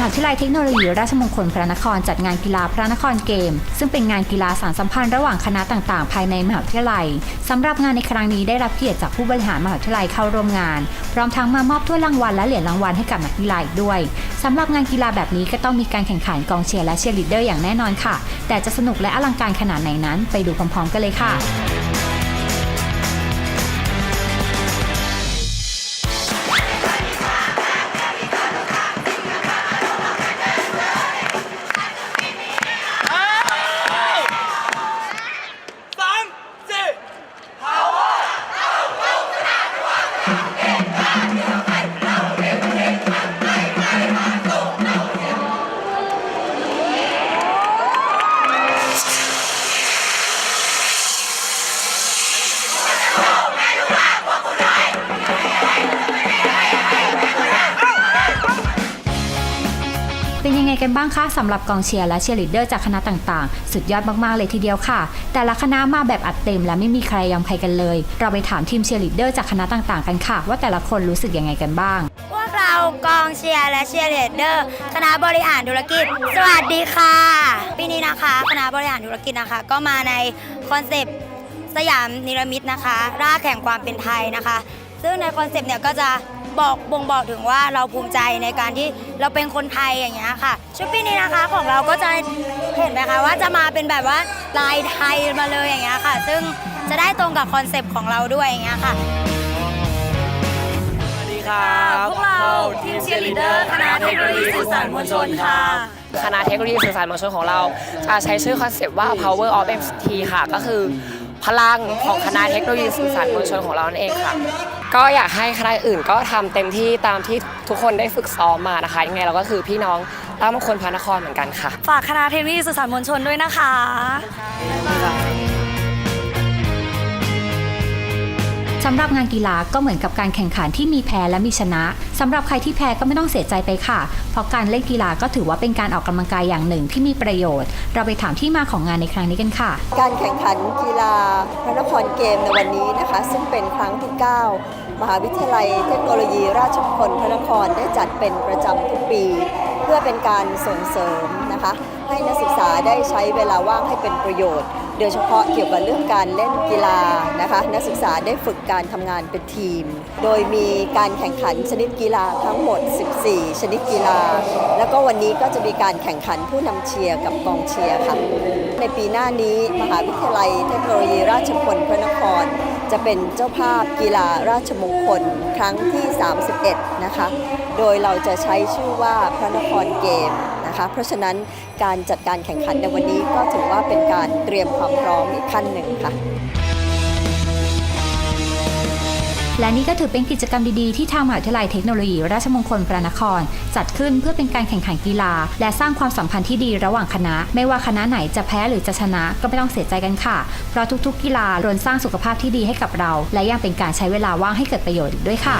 หาวิทยาลัยเทคโนโลยีราชมงคลพระนครจัดงานกีฬาพระนครเกม ซึ่งเป็นงานกีฬาสารสัมพันธ์ระหว่างคณะต่างๆ ภายในมหาวิทยาลัยสำหรับงานในครั้งนี้ได้รับเกียรติจากผู้บริหารมหาวิทยาลัยเข้าร่วมงาน พร้อมทั้งมามอบถ้วยรางวัลและเหรียญรางวัลให้กับนักกีฬาอีกด้วยสำหรับงานกีฬาแบบนี้ก็ต้องมีการแข่งขันกองเชียร์และเชียร์ลีดเดอร์อย่างแน่นอนค่ะ แต่จะสนุกและอลังการขนาดไหนนั้น ไปดูพร้อมๆกันเลยค่ะ เป็นยังไงกันบ้างคะสำหรับกองเชียร์และเชียร์ลีดเดอร์จากคณะต่างๆ สุดยอดมากๆเลยทีเดียวค่ะ แต่ละคณะมาแบบอัดเต็มและไม่มีใครยอมใครกันเลย เราไปถามทีมเชียร์ลีดเดอร์จากคณะต่างๆ กันค่ะ ว่าแต่ละคนรู้สึกยังไงกันบ้าง พวกเรากองเชียร์และเชียร์ลีดเดอร์คณะบริหารธุรกิจ สวัสดีค่ะ ปีนี้นะคะคณะบริหารธุรกิจนะคะ ก็มาในคอนเซปต์สยามนิรมิตนะคะ รากแห่งความเป็นไทยนะคะ ซึ่งในคอนเซปต์เนี่ยก็จะ บอกบ่งบอกถึงว่าเราภูมิใจในการที่เราเป็นคนไทยอย่างเงี้ยค่ะ ชุดปีนี้นะคะของเราก็จะเห็นไหมคะว่าจะมาเป็นแบบว่าลายไทยมาเลยอย่างเงี้ยค่ะ ซึ่งจะได้ตรงกับคอนเซปต์ของเราด้วยอย่างเงี้ยค่ะ สวัสดีครับพวกเราทีมเชียร์ลีดเดอร์คณะเทคโนโลยีสื่อสารมวลชนค่ะคณะเทคโนโลยีสื่อสารมวลชนของเราจะใช้ชื่อคอนเซปต์ว่า power of MCT ค่ะ ก็คือพลังของคณะเทคโนโลยีสื่อสารมวลชนของเรานั่นเองค่ะ ก็อยากให้คณะอื่นก็ทำเต็มที่ตามที่ทุกคนได้ฝึกซ้อมมานะคะยังไงเราก็คือพี่น้องรางมงคลพระนครเหมือนกันค่ะ ฝากคณะเทคโนโลยีสื่อสารมวลชนด้วยนะคะ สำหรับงานกีฬาก็เหมือนกับการแข่งขันที่มีแพ้และมีชนะสำหรับใครที่แพ้ก็ไม่ต้องเสียใจไปค่ะ เพราะการเล่นกีฬาก็ถือว่าเป็นการออกกำลังกายอย่างหนึ่งที่มีประโยชน์ เราไปถามที่มาของงานในครั้งนี้กันค่ะ การแข่งขันกีฬาพระนครเกมในวันนี้นะคะ ซึ่งเป็นครั้งที่ 9 มหาวิทยาลัยเทคโนโลยีราชมงคลพระนครได้จัดเป็นประจำทุกปี เพื่อเป็นการส่งเสริมนะคะ ให้นักศึกษาได้ใช้เวลาว่างให้เป็นประโยชน์ โดยเฉพาะเกี่ยวกับเรื่องการเล่นกีฬานะคะนักศึกษาได้ฝึกการทำงานเป็นทีม โดยมีการแข่งขันชนิดกีฬาทั้งหมด 14 ชนิดกีฬา แล้วก็วันนี้ก็จะมีการแข่งขันผู้นำเชียร์กับกองเชียร์ค่ะในปีหน้านี้มหาวิทยาลัยเทคโนโลยีราชมงคลพระนคร จะเป็นเจ้าภาพกีฬาราชมงคลครั้งที่ 31 นะคะ โดยเราจะใช้ชื่อว่าพระนครเกมนะคะเพราะฉะนั้น การจัดการแข่งขันในวันนี้ก็ถือว่าเป็นการเตรียมความพร้อมอีกขั้นหนึ่งค่ะ และนี่ก็ถือเป็นกิจกรรมดีๆ ที่ทางมหาวิทยาลัยเทคโนโลยี ราชมงคลพระนคร จัดขึ้นเพื่อเป็นการแข่งขันกีฬา และสร้างความสัมพันธ์ที่ดีระหว่างคณะ ไม่ว่าคณะไหนจะแพ้หรือจะชนะก็ไม่ต้องเสียใจกันค่ะ เพราะทุกๆ กีฬาล้วนสร้างสุขภาพที่ดีให้กับเรา และยังเป็นการใช้เวลาว่างให้เกิดประโยชน์อีกด้วยค่ะ